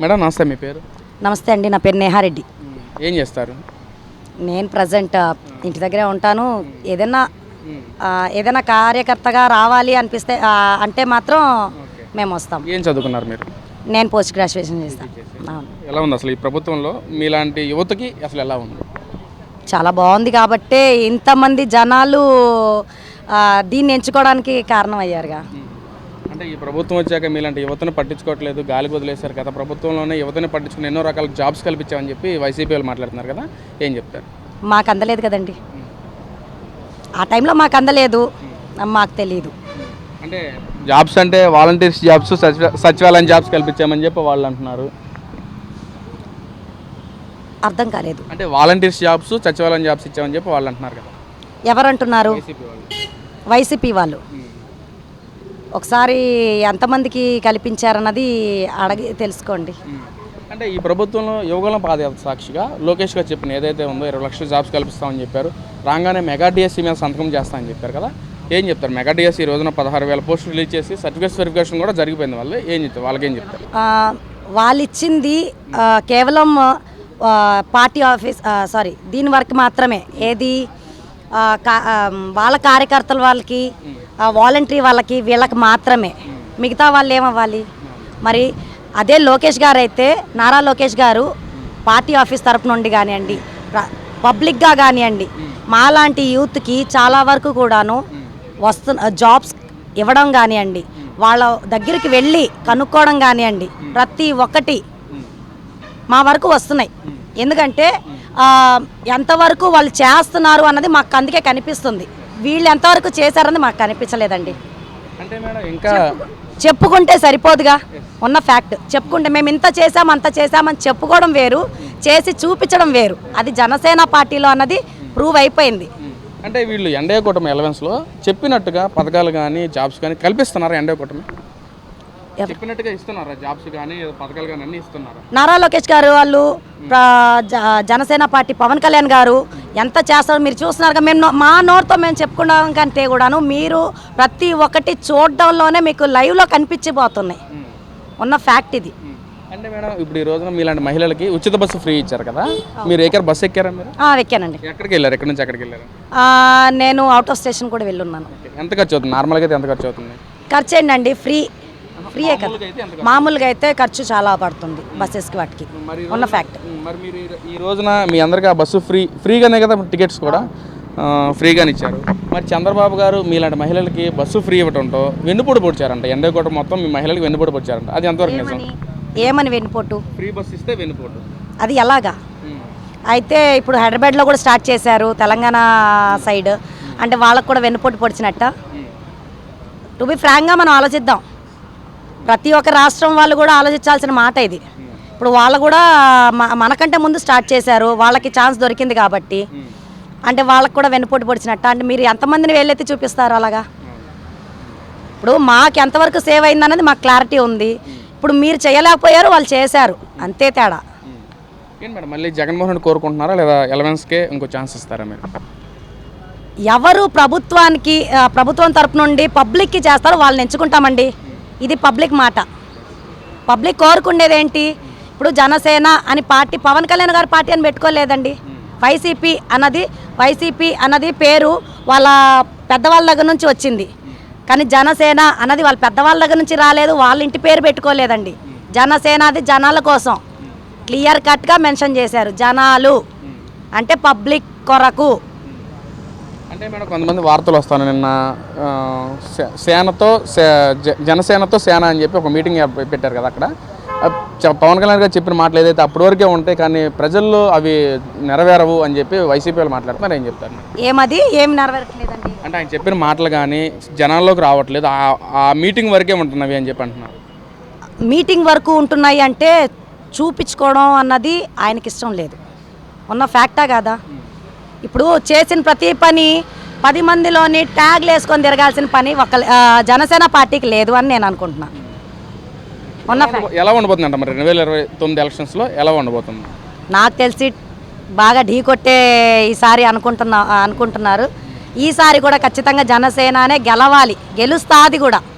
Madam నమస్తే మీ పేరు? నమస్తే అండి నా పేరు నేహారెడ్డి. ఏం చేస్తారు? నేను ప్రజెంట్ ఇంటి దగ్గరే ఉంటాను. ఏదైనా ఏదైనా కార్యకర్తగా రావాలి అనిపిస్తే అంటే మాత్రం మేము వస్తాం. ఏం చదువుకున్నారు మీరు? నేను పోస్ట్ గ్రాడ్యుయేషన్ చేస్తాను ఎలా ఉంది అసలు ఈ ప్రభుత్వంలో? మీలాంటి యువతకి అసలు ఎలా ఉంది? చాలా బాగుంది కాబట్టే ఇంతమంది జనాలు దీన్ని ఎంచుకోవడానికి కారణం అయ్యారుగా అంటే ఈ ప్రభుత్వం వచ్చాక మీలాంటి యువతను పట్టించుకోవట్లేదు గాలికి వదిలేశారు కదా. ప్రభుత్వంలోనే యువతని పట్టించుకుని ఎన్నో రకాల జాబ్స్ కల్పించామని చెప్పి వైసీపీ వాళ్ళు మాట్లాడుతున్నారు కదా. ఏం చెప్తారు? మాకు అందలేదు కదండి. ఆ టైంలో మాకు అందలేదు మాకు తెలియదు అంటే జాబ్స్ అంటే వాలంటీర్స్ జాబ్స్ సచివ సచివాలయం జాబ్స్ కల్పించామని చెప్పి వాళ్ళు అంటున్నారు. అర్థం కాలేదు. అంటే వాలంటీర్స్ జాబ్స్ సచివాలయం జాబ్స్ ఇచ్చామని చెప్పి వాళ్ళు అంటున్నారు కదా. ఎవరంటున్నారు? వైసీపీ వాళ్ళు. ఒకసారి ఎంతమందికి కల్పించారన్నది అడిగి తెలుసుకోండి. అంటే ఈ ప్రభుత్వంలో యువగలం పాదయాత్ర సాక్షిగా లోకేష్ గారు చెప్పిన ఏదైతే ఉందో ఇరవై లక్షల జాబ్స్ కల్పిస్తామని చెప్పారు. రాగానే మెగా డిఎస్సీ మీద సంతకం చేస్తామని చెప్పారు కదా. ఏం చెప్తారు? మెగా డిఎస్సీ ఈ రోజున పదహారు వేల పోస్టులు రిలీజ్ చేసి సర్టిఫికేట్స్ వెరిఫికేషన్ కూడా జరిగిపోయింది వాళ్ళు ఏం చెప్తారు? వాళ్ళకి ఏం చెప్తారు వాళ్ళు ఇచ్చింది కేవలం పార్టీ ఆఫీస్ సారీ దీని వరకు మాత్రమే. ఏది వాళ్ళ కార్యకర్తల వాళ్ళకి వాలంటరీ వాళ్ళకి వీళ్ళకి మాత్రమే. మిగతా వాళ్ళు ఏమవ్వాలి? మరి అదే లోకేష్ గారు అయితే నారా లోకేష్ గారు పార్టీ ఆఫీస్ తరపు నుండి కానివ్వండి పబ్లిక్గా కానివ్వండి మాలాంటి యూత్కి చాలా వరకు కూడాను వస్తు జాబ్స్ ఇవ్వడం కానివ్వండి వాళ్ళ దగ్గరికి వెళ్ళి కనుక్కోవడం కానివ్వండి ప్రతి ఒక్కటి మా వరకు వస్తున్నాయి. ఎందుకంటే ఎంతవరకు వాళ్ళు చేస్తున్నారు అన్నది మాకు అందుకే కనిపిస్తుంది. వీళ్ళు ఎంతవరకు చేశారన్నది మాకు కనిపించలేదండి. అంటే మేడం ఇంకా చెప్పుకుంటే సరిపోదుగా. ఉన్న ఫ్యాక్ట్. చెప్పుకుంటే మేము ఇంత చేసాం అంత చేసామని చెప్పుకోవడం వేరు చేసి చూపించడం వేరు. అది జనసేన పార్టీలో అన్నది ప్రూవ్ అయిపోయింది. అంటే వీళ్ళు ఎన్డీఏ కూటమి ఎలవెన్స్లో చెప్పినట్టుగా పథకాలు కానీ జాబ్స్ కానీ కల్పిస్తున్నారా ఎన్డీఏ కూటమి? చెప్పినట్టుగా ఇస్తున్నారా? జాబ్స్ కానీ పథకాలు కానీ అన్నీ ఇస్తున్నారా? నారా లోకేష్ గారు వాళ్ళు జనసేన పార్టీ పవన్ కళ్యాణ్ గారు ఎంత చేస్తారో మీరు చూస్తున్నారుగా. మేము మా నోరుతో మేము చెప్పుకున్నాం కంటే కూడాను మీరు ప్రతి ఒక్కటి చూడడంలోనే మీకు లైవ్లో కనిపించిపోతున్నాయి ఉన్న ఫ్యాక్ట్ ఇది. అంటే మేడం ఇప్పుడు ఈ రోజున మీలాంటి మహిళలకి ఉచిత బస్సు ఫ్రీ ఇచ్చారు కదా. మీరు ఎక్కడ బస్సు ఎక్కారా మీరు? ఎక్కానండి. ఎక్కడికి వెళ్ళారు? ఎక్కడి నుంచి ఎక్కడికి వెళ్ళారు? నేను అవుట్ ఆఫ్ స్టేషన్ కూడా వెళ్ళున్నాను. ఎంత ఖర్చు అవుతుంది? నార్మల్గా అయితే ఎంత ఖర్చు అవుతుంది? ఖర్చు ఏంటండి? ఫ్రీ ఫ్రీయే కదా. మామూలుగా అయితే ఖర్చు చాలా పడుతుంది బస్సెస్కి వాటికి. ఉన్న ఫ్యాక్ట్ మరి మీరు ఈ- రోజున మీ అందరికీ ఆ బస్సు ఫ్రీ ఫ్రీగానే కదా టికెట్స్ కూడా? ఫ్రీగానే ఇచ్చారు. మరి చంద్రబాబు గారు మీలాంటి మహిళలకి బస్సు ఫ్రీ ఇవ్వడంతో వెన్నుపోటు పొడిచారంట. ఎండ కోట మొత్తం మీ మహిళలకు వెన్నుపోటు పొడిచారంట. అది ఎంతవరకు నిజం? ఏమని? వెన్నుపోటు? ఫ్రీ బస్సు ఇస్తే వెన్నుపోటు. అది ఎలాగా? అయితే ఇప్పుడు హైదరాబాద్లో కూడా స్టార్ట్ చేశారు తెలంగాణ సైడ్. అంటే వాళ్ళకు కూడా వెన్నుపోటు పొడిచినట్ట. టు బి ఫ్రాంక్గా మనం ఆలోచిద్దాం. ప్రతి ఒక్క రాష్ట్రం వాళ్ళు కూడా ఆలోచించాల్సిన మాట ఇది. ఇప్పుడు వాళ్ళు కూడా మనకంటే ముందు స్టార్ట్ చేశారు వాళ్ళకి ఛాన్స్ దొరికింది కాబట్టి. అంటే వాళ్ళకి కూడా వెన్నుపోటు పొడిచినట్ట. అంటే మీరు ఎంతమందిని వెళ్ళెత్తి చూపిస్తారు అలాగా? ఇప్పుడు మాకు ఎంతవరకు సేవ్ అయిందన్నది మాకు క్లారిటీ ఉంది. ఇప్పుడు మీరు చేయలేకపోయారు వాళ్ళు చేశారు. అంతే తేడా. మేడం మళ్ళీ జగన్మోహన్ రెడ్డి కోరుకుంటున్నారా లేదా ఎలవెన్స్కే ఇంకో ఛాన్స్ ఇస్తారా మీరు? ఎవరు ప్రభుత్వానికి ప్రభుత్వం తరపు నుండి పబ్లిక్కి చేస్తారో వాళ్ళని ఎంచుకుంటామండి. ఇది పబ్లిక్ మాట. పబ్లిక్ కోరుకుండేది ఏంటి ఇప్పుడు జనసేన అని పార్టీ పవన్ కళ్యాణ్ గారి పార్టీ అని పెట్టుకోలేదండి. వైసీపీ అన్నది వైసీపీ అన్నది పేరు వాళ్ళ పెద్దవాళ్ళ దగ్గర నుంచి వచ్చింది. కానీ జనసేన అన్నది వాళ్ళ పెద్దవాళ్ళ దగ్గర నుంచి రాలేదు వాళ్ళ ఇంటి పేరు పెట్టుకోలేదండి. జనసేన అది జనాల కోసం. క్లియర్ కట్గా మెన్షన్ చేశారు జనాలు. అంటే పబ్లిక్ కొరకు. అంటే మేడం కొంతమంది వార్తలు వస్తాను నిన్న సేనతో జనసేనతో సేన అని చెప్పి ఒక మీటింగ్ పెట్టారు కదా అక్కడ. పవన్ కళ్యాణ్ గారు చెప్పిన మాటలు ఏదైతే అప్పటి వరకే ఉంటాయి కానీ ప్రజల్లో అవి నెరవేరవు అని చెప్పి వైసీపీ వాళ్ళు మాట్లాడుతున్నారు. ఏం చెప్తారు? ఏమది? ఏం నెరవేరట్లేదండి. అంటే ఆయన చెప్పిన మాటలు కానీ జనాల్లోకి రావట్లేదు. ఆ- ఆ మీటింగ్ వరకే ఉంటున్నవి అని చెప్పి అంటున్నారు. మీటింగ్ వరకు ఉంటున్నాయి అంటే చూపించుకోవడం అన్నది ఆయనకి ఇష్టం లేదు. ఉన్న ఫ్యాక్టా కాదా? ఇప్పుడు చేసిన ప్రతి పని పది మందిలోని ట్యాగ్లు వేసుకొని తిరగాల్సిన పని ఒక జనసేన పార్టీకి లేదు అని నేను అనుకుంటున్నా. ఉన్న ఫ్యాక్ట్ ఎలా ఉండబోతుంది అంట మరి రెండు వేల ఇరవై తొమ్మిది ఎలక్షన్స్లో ఎలా ఉండబోతుంది? నాకు తెలిసి బాగా ఢీ కొట్టే ఈసారి అనుకుంటున్నా అనుకుంటున్నారు. ఈసారి కూడా ఖచ్చితంగా జనసేననే గెలవాలి. గెలుస్తాది కూడా.